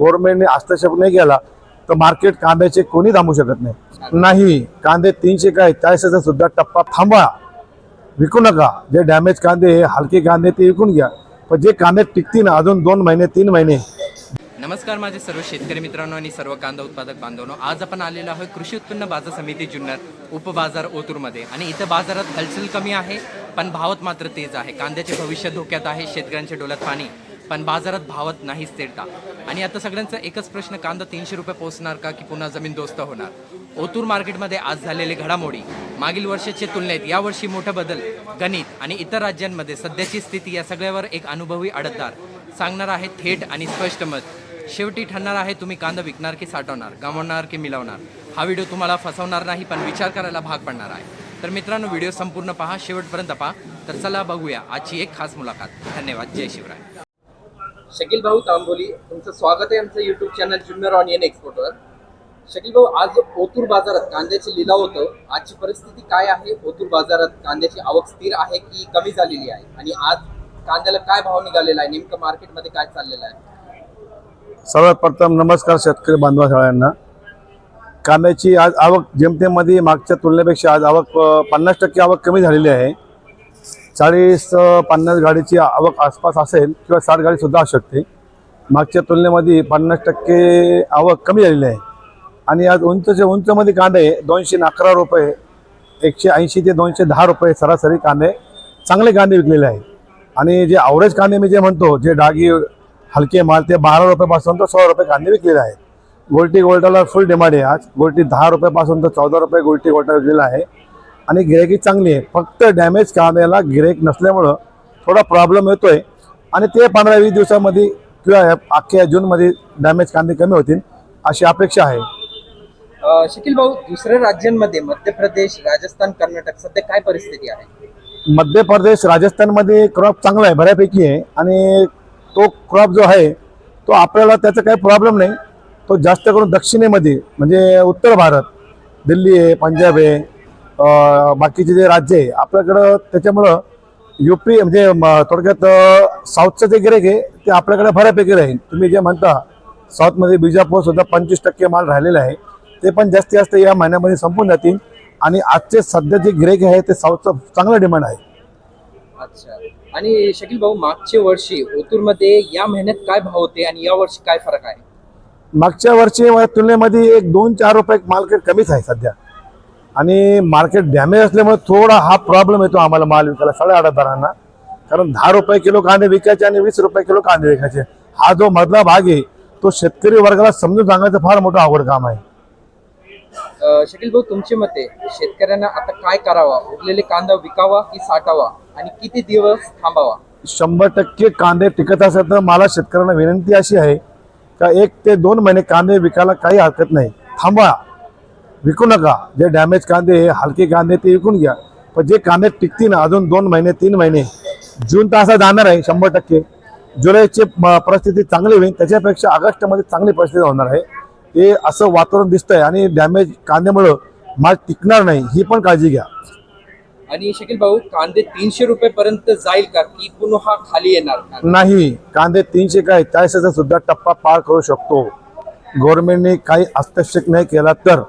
गव्हर्नमेंटने हस्तक्षेप नाही केला तर मार्केट कांद्याचे कोणी थांबू शकत नाही. नाही कांदे तीनशे काय चाळीसचा सुद्धा टप्पा थांबवा. विकू नका. जे डॅमेज कांदे हलके कांदे ते विकून घ्या. पण जे कांदे टिकतील ना अजून दोन महिने तीन महिने. नमस्कार माझे सर्व शेतकरी मित्रांनो आणि सर्व कांदा उत्पादक बांधवांनो. आज आपण आलेलो आहोत कृषी उत्पन्न बाजार समिती जुन्नर उपबाजार ओतूरमध्ये. आणि इथं बाजारात हलचल कमी आहे पण भावात मात्र तेज आहे. कांद्याचे भविष्य धोक्यात आहे शेतकऱ्यांच्या डोळ्यात पाणी. पण बाजारात भावत नाहीच तेटा. आणि आता सगळ्यांचा एकच प्रश्न कांदा तीनशे रुपये पोहोचणार का की पुन्हा जमीन दोस्त होणार? ओतूर मार्केटमध्ये आज झालेले घडामोडी. मागील वर्षाच्या तुलनेत यावर्षी मोठा बदल गणित आणि इतर राज्यांमध्ये सध्याची स्थिती या सगळ्यावर एक अनुभवी अडतदार सांगणार आहे थेट आणि स्पष्ट मत. शेवटी ठरणार आहे तुम्ही कांदा विकणार की साठवणार गमावणार की मिळवणार हा व्हिडिओ तुम्हाला फसवणार नाही पण विचार करायला भाग पडणार आहे. तर मित्रांनो व्हिडिओ संपूर्ण पहा. शेवटपर्यंत पहा. तर चला बघूया आजची एक खास मुलाखत. धन्यवाद. जय शिवराय. शकील भाऊ तांबोली तुमचं स्वागत आहे आमचं युट्यूब चॅनल जुन्नर ऑनियन एक्सपोर्टवर शकील भाऊ आज ओतूर बाजारात कांद्याचे लिलाव होतं. आजची परिस्थिती काय आहे? ओतूर बाजारात कांद्याची आवक स्थिर आहे की कमी झालेली आहे? आणि आज कांद्याला काय भाव निघालेला आहे? नेमकं मार्केटमध्ये काय चाललेलं आहे? सर्वात प्रथम नमस्कार शेतकरी बांधवा सगळ्यांना. कांद्याची आज आवक जेमतेमध्ये मागच्या तुलनेपेक्षा आज आवक पन्नास टक्के आवक कमी झालेली आहे. चाळीस पन्नास गाडीची आवक आसपास असेल किंवा साठ गाडीसुद्धा असू शकते. मागच्या तुलनेमध्ये पन्नास टक्के आवक कमी झालेली आहे. आणि आज उंचच्या उंचमध्ये कांदे दोनशे अकरा रुपये एकशे ऐंशी ते दोनशे दहा रुपये सरासरी कांदे चांगले कांदे विकलेले आहेत. आणि जे आवरेज कांदे मी जे म्हणतो जे डागी हलके माल ते बारा रुपयापासून तर सोळा रुपये कांदे विकलेले आहेत. गोल्टी गोल्टाला फुल डिमांड आहे आज. गोल्टी दहा रुपयापासून तर चौदा रुपये गोल्टी गोल्टा विकलेला आहे. आणि गिरायकी चांगली आहे. फक्त डॅमेज कांद्याला गिराईक नसल्यामुळं थोडा प्रॉब्लेम येतोय. आणि ते पंधरा वीस दिवसामध्ये किंवा अख्ख्या जूनमध्ये डॅमेज कांदे कमी होतील अशी अपेक्षा आहे. शकील भाऊ दुसऱ्या राज्यांमध्ये मध्य प्रदेश राजस्थान कर्नाटक सध्या काय परिस्थिती आहे? मध्य प्रदेश राजस्थानमध्ये क्रॉप चांगला आहे बऱ्यापैकी आहे. आणि तो क्रॉप जो आहे तो आपल्याला त्याचा काही प्रॉब्लेम नाही. तो जास्त करून दक्षिणेमध्ये म्हणजे उत्तर भारत दिल्ली आहे पंजाब आहे बाकीचे जे राज्य आहे आपल्याकडं त्याच्यामुळं यू पी म्हणजे म- थोडक्यात साऊथचं जे गिरेक आहे ते आपल्याकडे बऱ्यापैकी राहील. तुम्ही जे म्हणता साऊथमध्ये बिजापूर सुद्धा पंचवीस टक्के माल राहिलेला आहे ते पण जास्तीत जास्त या महिन्यामध्ये संपून जातील. आणि आजचे सध्या जे गिरेक आहे ते साऊथचं चांगलं डिमांड आहे. अच्छा. आणि शकील भाऊ मागच्या वर्षी ओतूरमध्ये या महिन्यात काय भाव होते आणि या वर्षी काय फरक आहे? मागच्या वर्षी तुलनेमध्ये एक दोन चार रुपये मार्केट कमीच आहे सध्या. आणि मार्केट डॅमेज असल्यामुळे थोडा हा प्रॉब्लेम येतो आम्हाला माल विकायला साडे आठदारांना कारण दहा रुपये किलो कांदे विकायचे आणि वीस रुपये किलो कांदे विकायचे. हा जो मधला भाग आहे तो शेतकरी वर्गाला समजून सांगायचं फार मोठं अवघड काम आहे. शकील भाऊ तुमचे मते शेतकऱ्यांना आता काय करावा? उरलेले कांदा विकावा की साठावा? आणि किती दिवस थांबावा? शंभर टक्के कांदे टिकत असेल तर मला शेतकऱ्यांना विनंती अशी आहे का एक ते दोन महिने कांदे विकायला काही हरकत नाही. थांबा. विकू नका. जे डॅमेज कांदे हलके कांदे ते विकून घ्या. पण जे कांदे टिकतील ना अजून दोन महिने तीन महिने जून तर असा जाणार आहे शंभर टक्के. जुलैची परिस्थिती चांगली होईल. त्याच्यापेक्षा ऑगस्टमध्ये चांगली परिस्थिती होणार आहे. ते असं वातावरण दिसतंय आणि डॅमेज कांद्यामुळं माल टिकणार नाही ही पण काळजी घ्या. आणि शकील भाऊ कांदे तीनशे रुपये पर्यंत जाईल का? की पुन्हा खाली येणार? नाही कांदे तीनशे काय? चाळीसचा सुद्धा टप्पा पार करू शकतो. गव्हर्नमेंटने काही हस्तक्षेप नाही केला तर.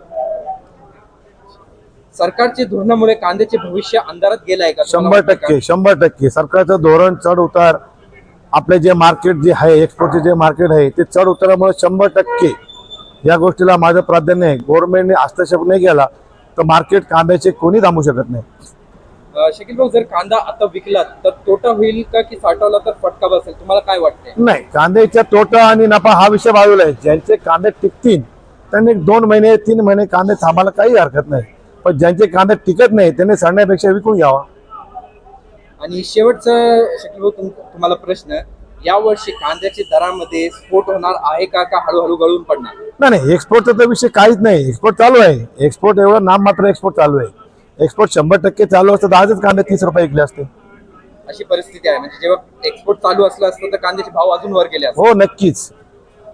सरकारच्या धोरणामुळे कांद्याचे भविष्य अंधारात गेलं आहे का? शंभर? टक्के शंभर टक्के. सरकारचं धोरण चढ उतार आपले जे मार्केट जे आहे एक्सपोर्टचे जे मार्केट आहे ते चढ उतारामुळे शंभर टक्के. या गोष्टीला माझं प्राधान्य आहे. गव्हर्नमेंटने हस्तक्षेप नाही केला तर मार्केट कांद्याचे कोणी थांबू शकत नाही. शकील भाऊ जर कांदा आता विकला तर तोटा होईल का की साठवला तर फटका बसेल? तुम्हाला काय वाटतंय? नाही कांद्याच्या तोटा आणि नफा हा विषय बाजूला आहे. ज्यांचे कांदे टिकतील त्यांनी दोन महिने तीन महिने कांदे थांबायला काही हरकत नाही. पण ज्यांचे कांदे टिकत नाही त्यांनी सडण्यापेक्षा विकून घ्यावा. आणि शेवटचं शकील भाऊ तुम- तुम्हाला प्रश्न यावर्षी कांद्याच्या दरामध्ये स्फोट होणार आहे का का हळूहळू गळून पडणार? नाही नाही एक्सपोर्टचा तर विषय काहीच नाही. एक्सपोर्ट चालू आहे. एक्सपोर्ट एवढं नाम मात्र एक्सपोर्ट चालू आहे. एक्सपोर्ट शंभर टक्के चालू असतं तर आजच कांदे तीस रुपये विकले असते. अशी परिस्थिती आहे. म्हणजे जेव्हा एक्सपोर्ट चालू असलं असतं तर कांद्याचे भाव अजून वर गेले असते. हो नक्कीच.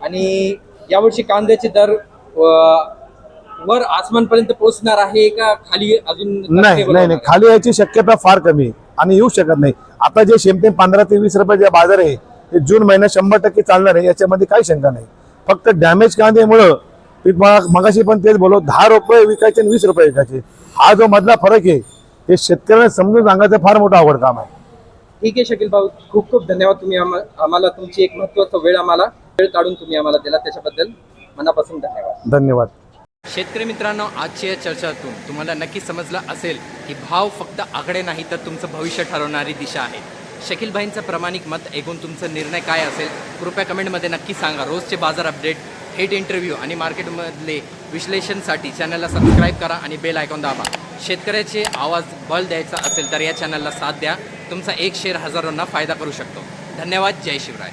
आणि यावर्षी कांद्याचे दर अं, वर आसमानपर्यंत पोहोचणार आहे का खाली अजून नाही नाही नाही? खाली यायची शक्यता फार कमी आहे आणि येऊ शकत नाही. आता जे शेमते पंधरा ते वीस रुपये जे बाजार आहे ते जून महिन्यात शंभर टक्के चालणार आहे याच्यामध्ये काही शंका नाही. फक्त डॅमेज कांद्यामुळं मी मगाशी पण तेच बोलो दहा रुपये विकायचे आणि वीस रुपये विकायचे. हा जो मधला फरक आहे ते शेतकऱ्यांना समजून सांगायचं फार मोठं आवड काम आहे. ठीक आहे शकील भाऊ. खूप खूप धन्यवाद तुम्ही आम्हा- आम्हाला तुमची एक महत्त्वाचा वेळ आम्हाला वेळ काढून तुम्ही आम्हाला दिला त्याच्याबद्दल. मनापासून धन्यवाद. धन्यवाद. शेतकरी मित्रांनो आजच्या या चर्चातून तुम्हाला नक्की समजलं असेल की भाव फक्त आकडे नाही तर तुमचं भविष्य ठरवणारी दिशा आहे. शकील भाईंचं प्रामाणिक मत ऐकून तुमचा निर्णय काय असेल कृपया कमेंटमध्ये नक्की सांगा. रोजचे बाजार अपडेट थेट इंटरव्ह्यू आणि मार्केटमधले विश्लेषणसाठी चॅनलला सबस्क्राईब करा आणि बेल आयकॉन दाबा. शेतकऱ्याचे आवाज बल द्यायचा असेल तर या चॅनलला साथ द्या. तुमचा एक शेअर हजारोंना फायदा करू शकतो. धन्यवाद. जय शिवराय.